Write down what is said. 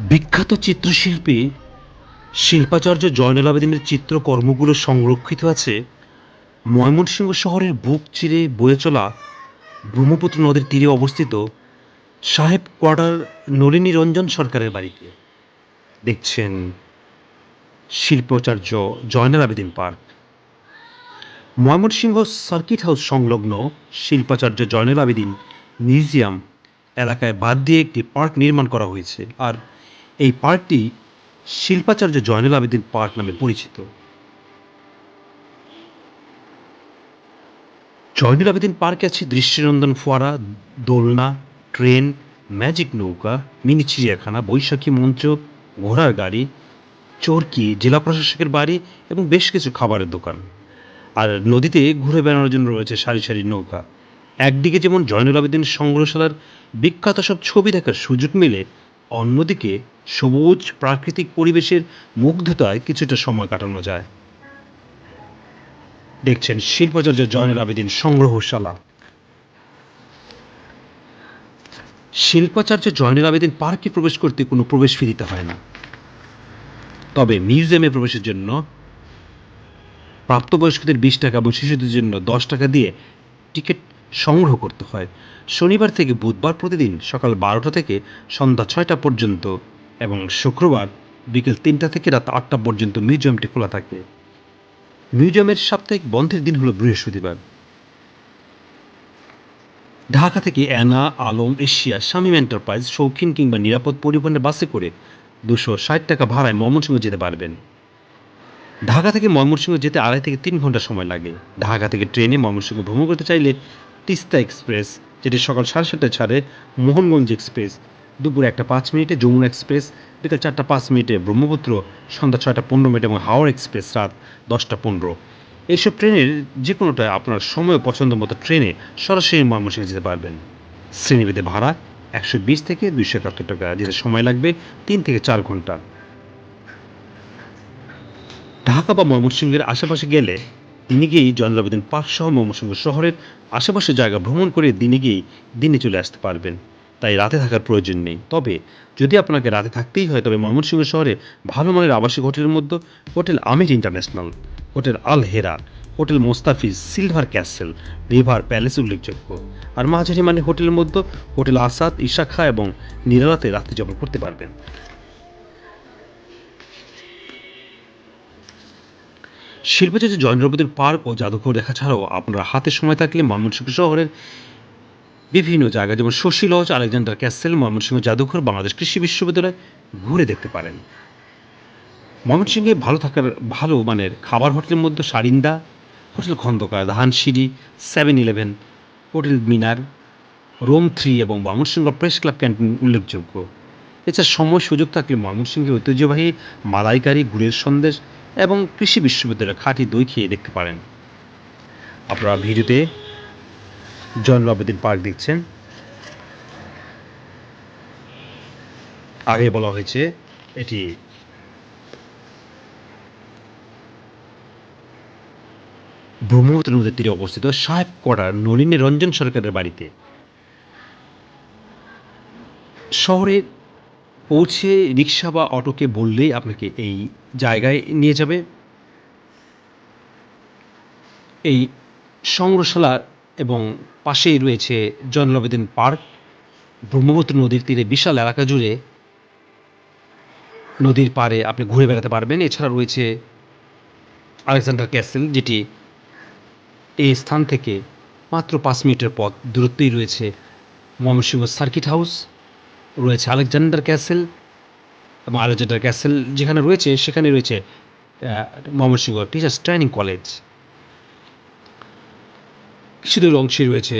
বিখ্যাত চিত্রশিল্পী শিল্পাচার্য জয়নুল আবেদিনের চিত্রকর্মগুলো সংরক্ষিত আছে ময়মনসিংহ শহরের বুক চিরে বয়ে চলা ব্রহ্মপুত্র নদীর তীরে অবস্থিত সাহেব কোয়ার্টার নলিনী রঞ্জন সরকারের বাড়িতে। দেখছেন শিল্পাচার্য Zainul Abedin park. Mymensingh circuit house সংলগ্ন শিল্পাচার্য জয়নুল আবেদিন মিউজিয়াম এলাকায় বাদ দিয়ে একটি পার্ক নির্মাণ করা হয়েছে। আর এই পার্কটি শিল্পাচার্য জয়নুল আবেদিন পার্ক নামে পরিচিত। জয়নুল আবেদিন পার্কে আছে দৃষ্টিনন্দন ফোয়ারা, দোলনা, ট্রেন, ম্যাজিক নৌকা, মিনি চিড়িয়াখানা, বৈশাখী মঞ্চ, ঘোড়ার গাড়ি, চরকি, জেলা প্রশাসকের বাড়ি এবং বেশ কিছু খাবারের দোকান। আর নদীতে ঘুরে বেড়ানোর জন্য রয়েছে সারি সারি নৌকা। একদিকে যেমন জয়নুল আবেদিন সংগ্রহশালার বিখ্যাত সব ছবি দেখার সুযোগ মেলে অন্যদিকে সবুজ প্রাকৃতিক পরিবেশের মুগ্ধতায় কিছুটা সময় কাটানো যায়। দেখছেন শিল্পাচার্য জয়নুল আবেদিন সংগ্রহশালা। শিল্পাচার্য জয়নুল আবেদিন পার্কে প্রবেশ করতে কোনো প্রবেশ ফি দিতে হয় না। তবে মিউজিয়ামে প্রবেশের জন্য প্রাপ্তবয়স্কদের বিশ টাকা এবং শিশুদের জন্য দশ টাকা দিয়ে টিকিট সংগ্রহ করতে হয়। শনিবার থেকে বুধবার প্রতিদিন সকাল বারোটা থেকে সন্ধ্যা ছয়টা পর্যন্ত এবং শুক্রবার বিকেল তিনটা থেকে রাত আটটা পর্যন্ত মিউজিয়ামটি খোলা থাকে। মিউজিয়ামের সাপ্তাহিক বন্ধের দিন হলো বৃহস্পতিবার। ঢাকা থেকে Anna Alam, Asia, Shamim enterprise, শৌখিন কিংবা নিরাপদ পরিবহনের বাসে করে দুশো ষাট টাকা ভাড়ায় ময়মনসিংহ যেতে পারবেন। ঢাকা থেকে ময়মনসিংহ যেতে আড়াই থেকে তিন ঘণ্টা সময় লাগে। ঢাকা থেকে ট্রেনে ময়মনসিংহ ভ্রমণ করতে চাইলে তিস্তা এক্সপ্রেস, যেটি সকাল সাড়ে সাতটায় ছাড়ে মোহনগঞ্জ এক্সপ্রেস। দুপুর একটা পাঁচ মিনিটে যমুনা এক্সপ্রেস, বিকেল চারটা পাঁচ মিনিটে ব্রহ্মপুত্র, সন্ধ্যা ছয়টা পনেরো মিনিট এবং হাওড় এক্সপ্রেস রাত দশটা পনেরো। এইসব ট্রেনের যে কোনোটা আপনার সময় পছন্দ মতো ট্রেনে সরাসরি ময়মনসিংহ যেতে পারবেন। শ্রেণীভেদে ভাড়া একশো বিশ থেকে দুইশো একাত্তর টাকা, যেতে সময় লাগবে তিন থেকে চার ঘণ্টা। ঢাকা বা ময়মনসিংহের আশেপাশে গেলে দিনে গিয়েই জয়নুল আবেদিন পার্ক সহ ময়মনসিংহ শহরের আশেপাশে জায়গা ভ্রমণ করে দিনে গিয়েই দিনে চলে আসতে পারবেন। তাই রাতে থাকার প্রয়োজন নেই। তবে যদি আপনাকে রাতে থাকতেই হয়, তবে ময়মনসিংহ শহরে ভালো মানের আবাসিক হোটেলের মধ্যে hotel Amir international, hotel Al Hera, hotel Mostafiz, silver castle, river palace উল্লেখযোগ্য। আর মাঝারি মানে হোটেলের মধ্যে হোটেল আসাদ, ইশাখা এবং নিরালাতে রাত্রি যাপন করতে পারবেন। শিল্পাচার্য জয়ন্দ্রপতির পার্ক ও জাদুঘর দেখা ছাড়াও আপনারা হাতে সময় থাকলে ময়মনসিংহ শহরের বিভিন্ন জায়গা যেমন Shoshi lodge, Alexander castle, Mymensingh জাদুঘর, বাংলাদেশ কৃষি বিশ্ববিদ্যালয় ঘুরে দেখতে পারেন। ময়মনসিংহে ভালো থাকার, ভালো মানের খাবার হোটেলের মধ্যে Sarinda, hotel Khandakar, Dhansiri, seven eleven, hotel Minar, Rome three এবং ময়মনসিংহ প্রেস ক্লাব ক্যান্টিন উল্লেখযোগ্য। এছাড়া সময় সুযোগ থাকলে ময়মনসিংহের ঐতিহ্যবাহী মালাইকারি, গুড়ের সন্দেশ এবং কৃষি বিশ্ববিদ্যালয়ের খাঁটি দই খেয়ে দেখতে পারেন। আপনারা ভিডিওতে জয়নুল আবেদিন পার্ক দেখছেন। আগে বলা হয়েছে, এটি ব্রহ্মপুত্র নদীর তীরে অবস্থিত সাহেব কোয়ার্টার নলিনী রঞ্জন সরকারের বাড়িতে। শহরে পৌঁছে রিক্সা বা অটোকে বললেই আপনাকে এই জায়গায় নিয়ে যাবে। এই সংগ্রহশালা এবং পাশেই রয়েছে জয়নুল আবেদিন পার্ক, ব্রহ্মপুত্র নদীর তীরে বিশাল এলাকা জুড়ে নদীর পাড়ে আপনি ঘুরে বেড়াতে পারবেন। এছাড়া রয়েছে আলেকজান্ডার ক্যাসেল, যেটি এই স্থান থেকে মাত্র পাঁচ মিনিটের পথ। দূরত্বেই রয়েছে ময়মনসিংহ সার্কিট হাউস। রয়েছে আলেকজান্ডার ক্যাসেল এবং আলেকজান্ডার ক্যাসেল যেখানে রয়েছে, সেখানে রয়েছে ময়মনসিংহ টিচার্স ট্রেনিং কলেজ। কিছু দূর অংশে রয়েছে